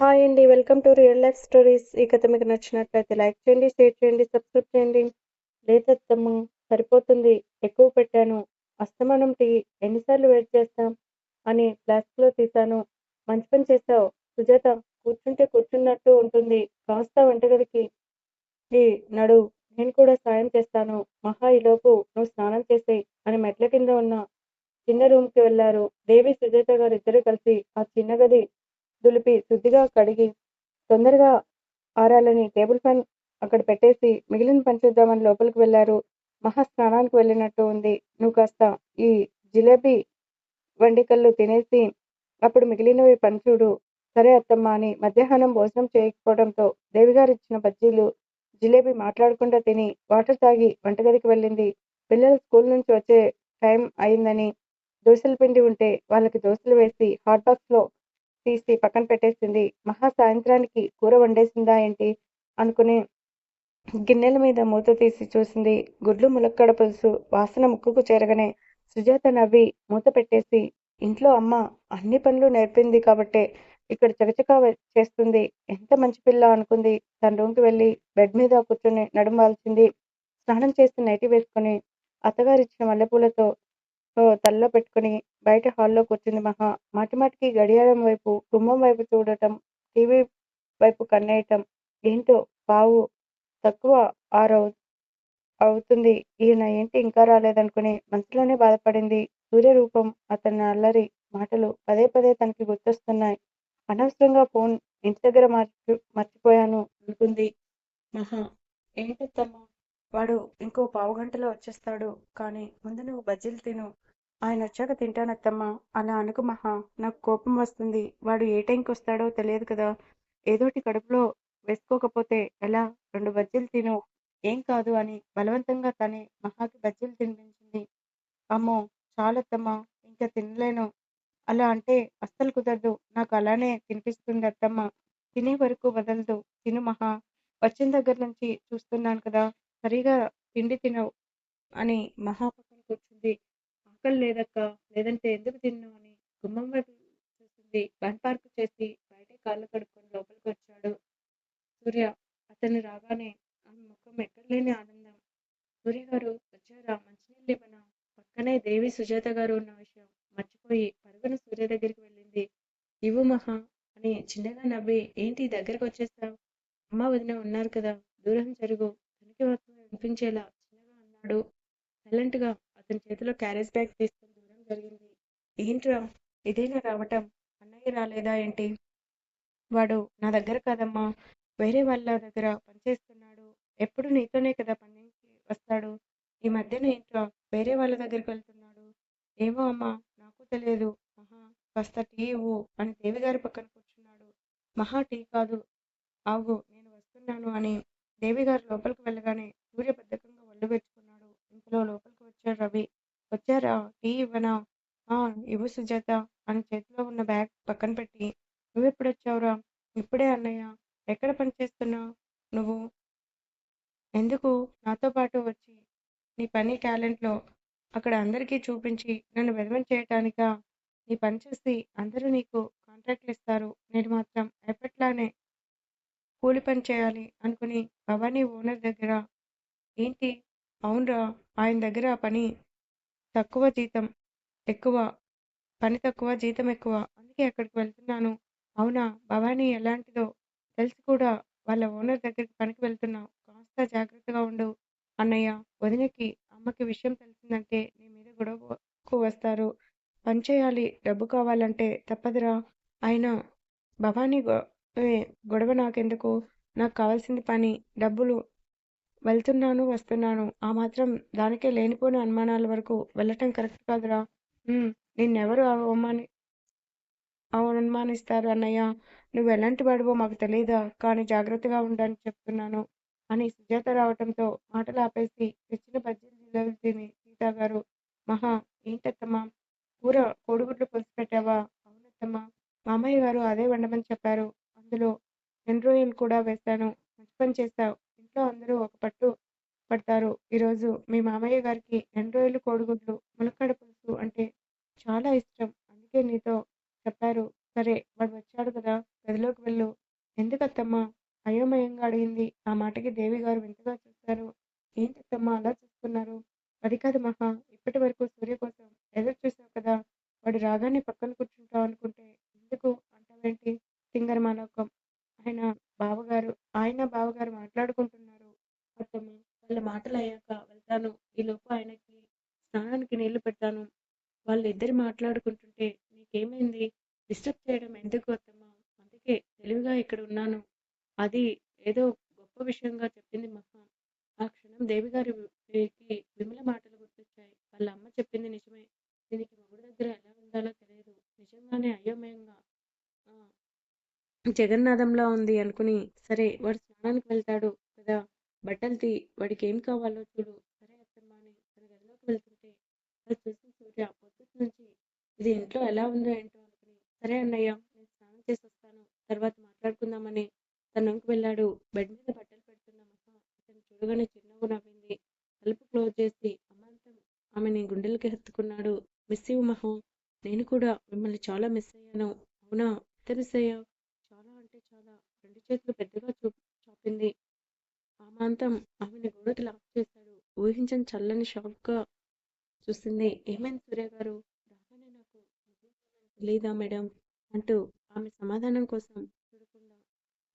Hi అండి. Welcome to real life stories. ఈ కథ మీకు నచ్చినట్లయితే లైక్ చేయండి, షేర్ చేయండి, సబ్స్క్రైబ్ చేయండి. లేదత్తమ్మ సరిపోతుంది. ఎక్కువ పెట్టాను. అస్తమానం టీ ఎన్నిసార్లు వెయిట్ చేస్తాం అని ఫ్లాస్క్‌లో తీశాను. మంచి పని చేశావు. సుజాత కూర్చుంటే కూర్చున్నట్టు ఉంటుంది. కాస్త వంటగదికి ఈ నడు. నేను కూడా సాయం చేస్తాను. మహా ఈలోపు నువ్వు స్నానం చేసేయ్ అని మెట్ల కింద ఉన్న చిన్న రూమ్‌కి వెళ్ళారు. దేవి, సుజాత గారు ఇద్దరు కలిసి ఆ చిన్న గది దులిపి శుద్ధిగా కడిగి తొందరగా ఆరాలని టేబుల్ ఫ్యాన్ అక్కడ పెట్టేసి మిగిలిన పని చూద్దామని లోపలికి వెళ్ళారు. మహా స్నానానికి వెళ్ళినట్టు ఉంది. నువ్వు కాస్త ఈ జిలేబీ వండికళ్ళు తినేసి అప్పుడు మిగిలినవి పని చూడు. సరే అత్తమ్మా అని మధ్యాహ్నం భోజనం చేయకపోవడంతో దేవిగారిచ్చిన బజ్జీలు, జిలేబీ మాట్లాడకుండా తిని వాటర్ తాగి వంటగదికి వెళ్ళింది. పిల్లలు స్కూల్ నుంచి వచ్చే టైం అయిందని దోశల పిండి ఉంటే వాళ్ళకి దోశలు వేసి హాట్ బాక్స్‌లో తీసి పక్కన పెట్టేసింది. మహా సాయంత్రానికి కూర వండేసిందా ఏంటి అనుకుని గిన్నెల మీద మూత తీసి చూసింది. గుడ్లు ములక్కాడ పులుసు వాసన ముక్కుకు చేరగానే సుజాత నవ్వి మూత పెట్టేసి ఇంట్లో అమ్మ అన్ని పనులు నేర్పింది కాబట్టే ఇక్కడ చకచకా చేస్తుంది. ఎంత మంచి పిల్ల అనుకుంది. తన రూమ్‌కి వెళ్ళి బెడ్ మీద కూర్చుని నడుమాల్చింది స్నానం చేసి నైటి వేసుకుని అత్తగారిచ్చిన మల్లెపూలతో తలలో పెట్టుకుని బయట హాల్‌లో కూర్చుంది మహా. మాటిమాటికి గడియారం వైపు, గుమ్మం వైపు చూడటం, టీవీ వైపు కన్నేయటం. ఏంటో పావు తక్కువ ఆరు అవుతుంది. ఈయన ఏంటి ఇంకా రాలేదనుకుని మనసులోనే బాధపడింది. సూర్య రూపం, అతని అల్లరి మాటలు పదే పదే తనకి గుర్తొస్తున్నాయి. అనవసరంగా ఫోన్ ఇంటి దగ్గర మర్చి మర్చిపోయాను అనుకుంది మహా. ఏంటత్తమ్మా వాడు ఇంకో పావుగంటలో వచ్చేస్తాడు. కానీ ముందు నువ్వు బజ్జీలు తిను. ఆయన వచ్చాక తింటానత్తమ్మా. అలా అనుకు మహా. నాకు కోపం వస్తుంది. వాడు ఏ టైంకి వస్తాడో తెలియదు కదా. ఏదోటి కడుపులో వేసుకోకపోతే ఎలా? రెండు బజ్జీలు తిను. ఏం కాదు అని బలవంతంగా తనే మహాకి బజ్జీలు తినిపించింది. అమ్మో చాలత్తమ్మా. ఇంకా తినలేను. అలా అంటే అస్సలు కుదరదు. నాకు అలానే తినిపిస్తుంది అత్తమ్మ. తినే వరకు వదలదు. తిను మహా. వచ్చిన దగ్గర నుంచి చూస్తున్నాను కదా. సరిగా తిండి తినవు అని మహా పక్కన కూర్చుంది. ఆకలి లేదక్కా. లేదంటే ఎందుకు తిన్ను అని గుమ్మం వైపు చూసింది. బండ్ పార్క్ చేసి బయటే కాళ్ళు కడుక్కొని లోపలికి వచ్చాడు సూర్య. అతను రాగానే ఆమె ముఖం ఎక్కడలేని ఆనందం. సూర్యగారు వచ్చారా? మంచినీళ్ళు ఇవ్వనా? పక్కనే దేవి, సుజాత గారు ఉన్న విషయం మర్చిపోయి పరుగున సూర్య దగ్గరికి వెళ్ళింది. ఇవ్వు మహా అని చిన్నగా నవ్వి ఏంటి దగ్గరకు వచ్చేశావ్? అమ్మా వదిన ఉన్నారు కదా. దూరం జరుగు తనకి కనిపించేలా చిన్నగా అన్నాడు. సైలెంట్‌గా అతని చేతిలో క్యారేజ్ బ్యాగ్ తీసుకుని దూరం జరిగింది. ఏంట్రా ఇదేనా రావటం? అన్నయ్య రాలేదా ఏంటి? వాడు నా దగ్గర కాదమ్మా. వేరే వాళ్ళ దగ్గర పనిచేస్తున్నాడు. ఎప్పుడు నీతోనే కదా పనికి వస్తాడు. ఈ మధ్యన ఏంట్రా వేరే వాళ్ళ దగ్గరికి వెళ్తున్నాడు? ఏమో అమ్మా నాకు తెలియదు. మహా కాస్త టీ ఇవ్వు అని దేవిగారి పక్కన కూర్చున్నాడు. మహా టీ కాదు. ఆగు నేను వస్తున్నాను అని దేవిగారు లోపలికి వెళ్ళగానే సూర్య బద్ధకంగా ఒళ్ళు పెట్టుకున్నాడు ఇంతలో లోపలికి వచ్చాడు రవి. వచ్చారా? టీ ఇవ్వనా? ఆ ఇవ్వు సుజాత అని చేతిలో ఉన్న బ్యాగ్ పక్కన పెట్టి నువ్వెప్పుడొచ్చావురా? ఇప్పుడే అన్నయ్య. ఎక్కడ పనిచేస్తున్నావ్ నువ్వు? ఎందుకు నాతో పాటు వచ్చి నీ పని టాలెంట్‌లో అక్కడ అందరికీ చూపించి నన్ను బెదవం చేయటానికా? నీ పని చేసి అందరూ నీకు కాంట్రాక్ట్లు ఇస్తారు. నేను మాత్రం ఎప్పట్లానే కూలి పని చేయాలి అనుకుని భవానీ ఓనర్ దగ్గర ఏంటి? అవునరా ఆయన దగ్గర పని తక్కువ జీతం ఎక్కువ. పని తక్కువ జీతం ఎక్కువ. అందుకే అక్కడికి వెళ్తున్నాను. అవునా భవానీ ఎలాంటిదో తెలిసి కూడా వాళ్ళ ఓనర్ దగ్గరికి పనికి వెళ్తున్నావు కాస్త జాగ్రత్తగా ఉండు అన్నయ్య. వదినకి, అమ్మకి విషయం తెలిసిందంటే నీ మీద గొడవకు వస్తారు. పని చేయాలి డబ్బు కావాలంటే తప్పదురా. ఆయన భవానీ గొడవ నాకెందుకు? నాకు కావాల్సింది పని, డబ్బులు. వెళ్తున్నాను వస్తున్నాను. ఆ మాత్రం దానికే లేనిపోని అనుమానాల వరకు వెళ్ళటం కరెక్ట్ కాదురా. ఉమ్ నిన్నెవరు అవమాని అనుమానిస్తారు అన్నయ్య. నువ్వు ఎలాంటి వాడివో మాకు తెలియదా కానీ జాగ్రత్తగా ఉండని చెప్తున్నాను అని సుజాత రావటంతో మాటలు ఆపేసి తెచ్చిన బజ్జీలు, జిలేబీలు తిని టీ గారు మహా ఏంటత్తమ్మా కూర కోడిగుడ్లు పులుసు పెట్టావా? అవునత్తమ్మా. మామయ్య గారు అదే వండమని చెప్పారు. అందులో ఎండ్రోయిల్ కూడా వేశాను. మంచి పని చేశావ్. ఇంట్లో అందరూ ఒక పట్టు పడతారు. ఈరోజు మీ మామయ్య గారికి ఎండ్రొయ్యలు, కోడిగుడ్లు, ములక్కాడ పులుసు అంటే చాలా ఇష్టం. అందుకే నీతో చెప్పారు. సరే వాడు వచ్చాడు కదా గదిలోకి వెళ్ళు. ఎందుకత్తమ్మా అయోమయంగా అడిగింది. ఆ మాటకి దేవి గారు వింతగా చూశారు ఏంటత్తమ్మా అలా చూస్తున్నారు. అది కాదు మహా ఇప్పటి వరకు సూర్య కోసం ఎదురు చూసావు కదా. వాడు రాగానే పక్కన కూర్చుంటావు అనుకుంటే ఎందుకు అంటావేంటి? సింగర్ మానవకం ఆయన బావగారు ఆయన బావగారు మాట్లాడుకుంటున్నారు. అత్తమ్మ వాళ్ళ మాటలు అయ్యాక వెళ్తాను ఈలోపు ఆయనకి స్నానానికి నీళ్ళు పెడతాను. వాళ్ళిద్దరు మాట్లాడుకుంటుంటే నీకేమైంది? డిస్టర్బ్ చేయడం ఎందుకు అత్తమ్మ? అందుకే తెలివిగా ఇక్కడ ఉన్నాను. అది ఏదో గొప్ప విషయంగా చెప్పింది మహా. ఆ క్షణం దేవి గారికి విమల మాటలు గుర్తొచ్చాయి. వాళ్ళ అమ్మ చెప్పింది నిజమే. దీనికి మొగుడు దగ్గర ఎలా ఉండాలో తెలియదు. నిజంగానే అయోమయంగా ఆ, జగన్నాథంలా ఉంది అనుకుని సరే వాడు స్నానానికి వెళ్తాడు. బట్టలు తీ వాడికి ఏం కావాలో చూడు. సరే అత్తమ్మ అని తన గదిలోకి వెళ్తుంటే అది చూసిన సూర్య పొద్దుటి నుంచి ఇది ఇంట్లో ఎలా ఉందో ఏంటో అనుకుని సరే అన్నయ్య నేను స్నానం చేసి వస్తాను తర్వాత మాట్లాడుకుందామని తన రూమ్కి వెళ్ళాడు. బెడ్ మీద బట్టలు పెడుతున్న మహా అతను చూడగానే చిరునవ్వు నవ్వింది. తలుపు క్లోజ్ చేసి అమాంతం ఆమెని గుండెలకి హత్తుకున్నాడు. మిస్ యూ మహా నేను కూడా మిమ్మల్ని చాలా మిస్ అయ్యాను. అవునా? ఎంత మిస్ అయ్యావు? చాలా అంటే చాలా. రెండు చేతులు పెద్దగా చూ చాపింది. ప్రాంతం ఆమెను గోడకి లాక్ చేశాడు. ఊహించని చల్లని షాక్గా చూసింది. ఏమైంది సూర్య గారు? రాగానే నాకు తెలీదా మేడం? అంటూ ఆమె సమాధానం కోసం చూడకుండా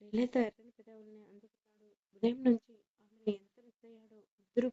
లేలేత ఎర్రని పెదవుల్ని అందుకున్నాడు. ఉదయం నుంచి ఆమెను ఎంత మిస్ అయ్యాడో ఇద్దరు